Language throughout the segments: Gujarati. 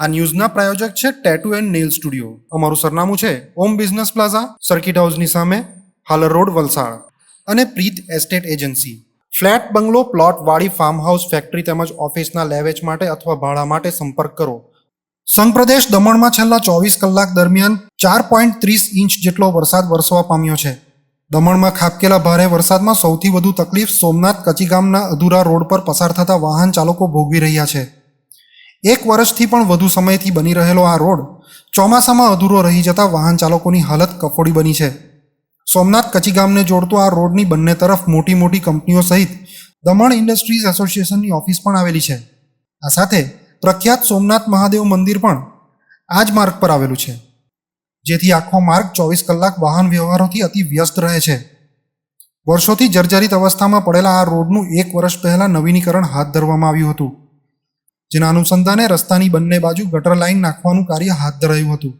આ ન્યૂઝના પ્રાયોજક છે ટેટુ એન્ડ નેલ સ્ટુડિયો અમારું સરનામું છે ઓમ બિઝનેસ પ્લાઝા સર્કિટ હાઉસની સામે, હાલર રોડ, વલસાડ. અને Preet estate agency flat, bungalow, plot, વાડી ફાર્મ હાઉસ ફેક્ટરી તેમજ ઓફિસના લેવેચ માટે અથવા ભાડા માટે સંપર્ક કરો. સંઘપ્રદેશ દમણમાં છેલ્લા ચોવીસ કલાક દરમિયાન ચાર પોઈન્ટ ત્રીસ ઇંચ જેટલો વરસાદ વરસવા પામ્યો છે. દમણમાં ખાબકેલા ભારે વરસાદમાં સૌથી વધુ તકલીફ સોમનાથ કચીગામના અધૂરા રોડ પર પસાર થતા વાહન ચાલકો ભોગવી રહ્યા છે. એક વર્ષથી પણ વધુ સમયથી બની રહેલો આ રોડ ચોમાસામાં અધૂરો રહી જતા વાહન ચાલકોની હાલત કફોડી બની છે. સોમનાથ કચીગામને જોડતો આ રોડની બંને તરફ મોટી મોટી કંપનીઓ સહિત દમણ ઇન્ડસ્ટ્રીઝ એસોસિએશનની ઓફિસ પણ આવેલી છે. આ સાથે પ્રખ્યાત સોમનાથ મહાદેવ મંદિર પણ આ જ માર્ગ પર આવેલું છે. જેથી આખો માર્ગ ચોવીસ કલાક વાહન વ્યવહારોથી અતિ વ્યસ્ત રહે છે. વર્ષોથી જર્જરિત અવસ્થામાં પડેલા આ રોડનું એક વર્ષ પહેલાં નવીનીકરણ હાથ ધરવામાં આવ્યું હતું. જેના અનુસંધાને રસ્તાની બંને બાજુ ગટર લાઇન નાખવાનું કાર્ય હાથ ધરાયું હતું.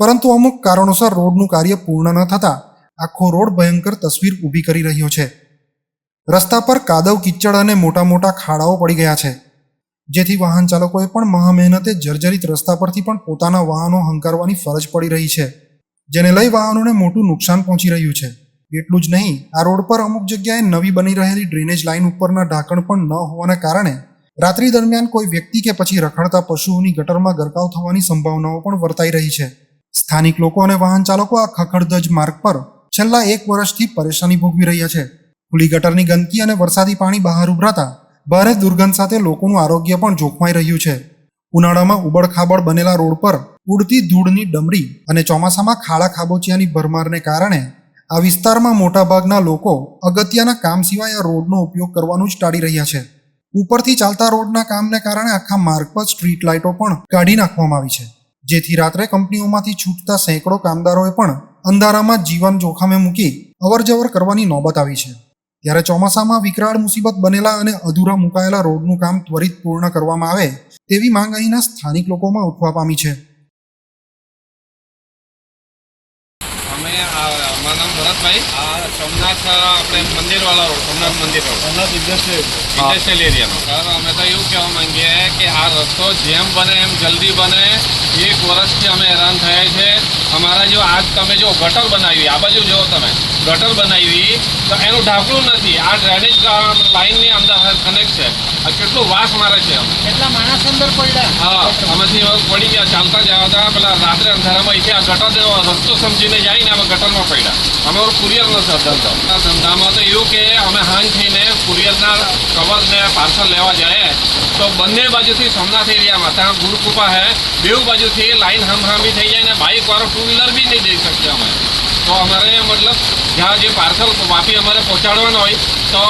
પરંતુ અમુક કારણોસર રોડનું કાર્ય પૂર્ણ ન થતાં આખો રોડ ભયંકર તસવીર ઊભી કરી રહ્યો છે. રસ્તા પર કાદવ કિચડ અને મોટા મોટા ખાડાઓ પડી ગયા છે. જેથી વાહન ચાલકોએ પણ મહા મહેનતે જર્જરિત રસ્તા પરથી પણ પોતાના વાહનો હંકારવાની ફરજ પડી રહી છે, જેને લઈ વાહનોને મોટું નુકસાન પહોંચી રહ્યું છે. એટલું જ નહીં, આ રોડ પર અમુક જગ્યાએ નવી બની રહેલી ડ્રેનેજ લાઇન ઉપરના ઢાંકણ પણ ન હોવાના કારણે રાત્રિ દરમિયાન કોઈ વ્યક્તિ કે પછી રખડતા પશુઓની ગટરમાં ગરકાવ થવાની સંભાવનાઓ પણ વર્તાઈ રહી છે. સ્થાનિક લોકો અને વાહન ચાલકો આ ખખડધજ માર્ગ પર છેલ્લા એક વર્ષથી પરેશાની ભોગવી રહ્યા છે. ખુલ્લી ગટરની ગંદકી અને વરસાદી પાણી બહાર ઉભરાતા ભારે દુર્ગંધ સાથે લોકોનું આરોગ્ય પણ જોખમાઈ રહ્યું છે. ઉનાળામાં ઉબડખાબડ બનેલા રોડ પર ઉડતી ધૂળની ડમરી અને ચોમાસામાં ખાડા ખાબોચિયાની ભરમારને કારણે આ વિસ્તારમાં મોટાભાગના લોકો અગત્યના કામ સિવાય આ રોડનો ઉપયોગ કરવાનું જ ટાળી રહ્યા છે. ઉપરથી ચાલતા રોડના કામને કારણે આખા માર્ગ પર સ્ટ્રીટ લાઇટો પણ કાઢી નાખવામાં આવી છે. જેથી રાત્રે કંપનીઓમાંથી છૂટતા સેંકડો કામદારોએ પણ અંધારામાં જીવન જોખમે મૂકી અવરજવર કરવાની નોબત આવી છે. ત્યારે ચોમાસામાં વિકરાળ મુસીબત બનેલા અને અધૂરા મુકાયેલા રોડનું કામ ત્વરિત પૂર્ણ કરવામાં આવે તેવી માંગ અહીંના સ્થાનિક લોકોમાં ઉઠવા પામી છે. અમે આ અમારું નામ ભરતભાઈ. આ સોમનાથ આપણે મંદિરવાળા road Somnath Mandir road Somnath industrial એરિયાનો sir અમે તો એવું કહેવા માંગીએ કે આ રસ્તો જેમ બને એમ જલ્દી બને. એક વર્ષથી અમે હેરાન થયા છે. અમારા જો આજ તમે જો ગટર બનાવી આ બાજુ જુઓ તમે ગટર બનાવી તો એનું ઢાંકણું નથી. આ ડ્રેનેજ લાઇનની અંદર કનેક્ટ છે. આ કેટલું વાસ મારે છે. અમે કેટલા માણસ અંદર પડ્યા? હા હવે પડી ગયા, ચાલતા જવા હતા. પેલા રાત્રે અંધારામાં અહીંથી આ ગટર રસ્તો સમજીને જાય ને અમે ગટરમાં પડ્યા. અમારો કુરિયરનો ધંધો આ ધંધામાં તો એવું કે અમે હાંગ થઈને કુરિયરના કવર ને પાર્સલ લેવા જાય, તો બંને બાજુથી સોમનાથ એરિયામાં ત્યાં ગુરુકૃપા હે, બેઉ બાજુથી લાઈન હમહામી થઈ જાય ને બાઇક વાળો ટુ વ્હીલર બી નહીં જઈ શકીએ અમે. તો અમારે મતલબ જ્યાં જે પાર્સલ વાપી અમારે પહોંચાડવાના હોય, તો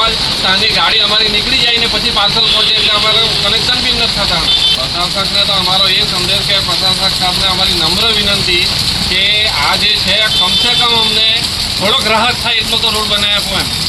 ત્યાંની ગાડી અમારી નીકળી જાય ને પછી પાર્સલ પહોંચે એટલે અમારે કનેક્શન બી નથી થતા. પ્રશાસકને તો અમારો એ સંદેશ કે પ્રશાસક સાહેબને અમારી નમ્ર વિનંતી કે આ જે છે, કમસે કમ અમને થોડોક રાહત થાય એટલો તો રોડ બનાવી આપો એમ.